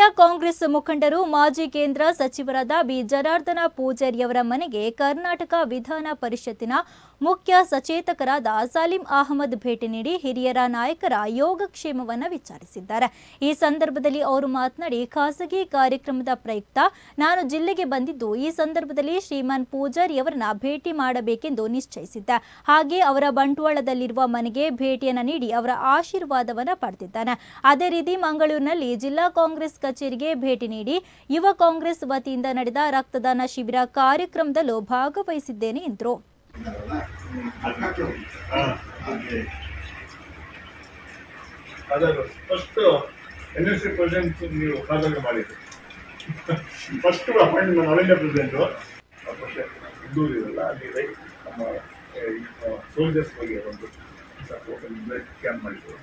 ಹಿರಿಯ ಕಾಂಗ್ರೆಸ್ ಮುಖಂಡರು, ಮಾಜಿ ಕೇಂದ್ರ ಸಚಿವರಾದ ಬಿ. ಜನಾರ್ದನ ಪೂಜಾರಿಯವರ ಮನೆಗೆ ಕರ್ನಾಟಕ ವಿಧಾನ ಪರಿಷತ್ತಿನ ಮುಖ್ಯ ಸಚೇತಕರಾದ ಸಲೀಂ ಅಹಮದ್ ಭೇಟಿ ನೀಡಿ ಹಿರಿಯರ ನಾಯಕರ ಯೋಗಕ್ಷೇಮವನ್ನು ವಿಚಾರಿಸಿದ್ದಾರೆ. ಈ ಸಂದರ್ಭದಲ್ಲಿ ಅವರು ಮಾತನಾಡಿ, ಖಾಸಗಿ ಕಾರ್ಯಕ್ರಮದ ಪ್ರಯುಕ್ತ ನಾನು ಜಿಲ್ಲೆಗೆ ಬಂದಿದ್ದು ಈ ಸಂದರ್ಭದಲ್ಲಿ ಶ್ರೀಮಾನ್ ಪೂಜಾರಿಯವರನ್ನ ಭೇಟಿ ಮಾಡಬೇಕೆಂದು ನಿಶ್ಚಯಿಸಿದ್ದ. ಹಾಗೆ ಅವರ ಬಂಟ್ವಾಳದಲ್ಲಿರುವ ಮನೆಗೆ ಭೇಟಿಯನ್ನು ನೀಡಿ ಅವರ ಆಶೀರ್ವಾದವನ್ನು ಪಡೆದಿದ್ದಾನೆ. ಅದೇ ರೀತಿ ಮಂಗಳೂರಿನಲ್ಲಿ ಜಿಲ್ಲಾ ಕಾಂಗ್ರೆಸ್ ಕಚೇರಿಗೆ ಭೇಟಿ ನೀಡಿ ಯುವ ಕಾಂಗ್ರೆಸ್ ವತಿಯಿಂದ ನಡೆದ ರಕ್ತದಾನ ಶಿಬಿರ ಕಾರ್ಯಕ್ರಮದಲ್ಲೂ ಭಾಗವಹಿಸಿದ್ದೇನೆ ಎಂದರು. ಸೋಲ್ಜರ್ಸ್ ಬಗ್ಗೆ ಒಂದು ಕ್ಯಾನ್ ಮಾಡಿದ್ರು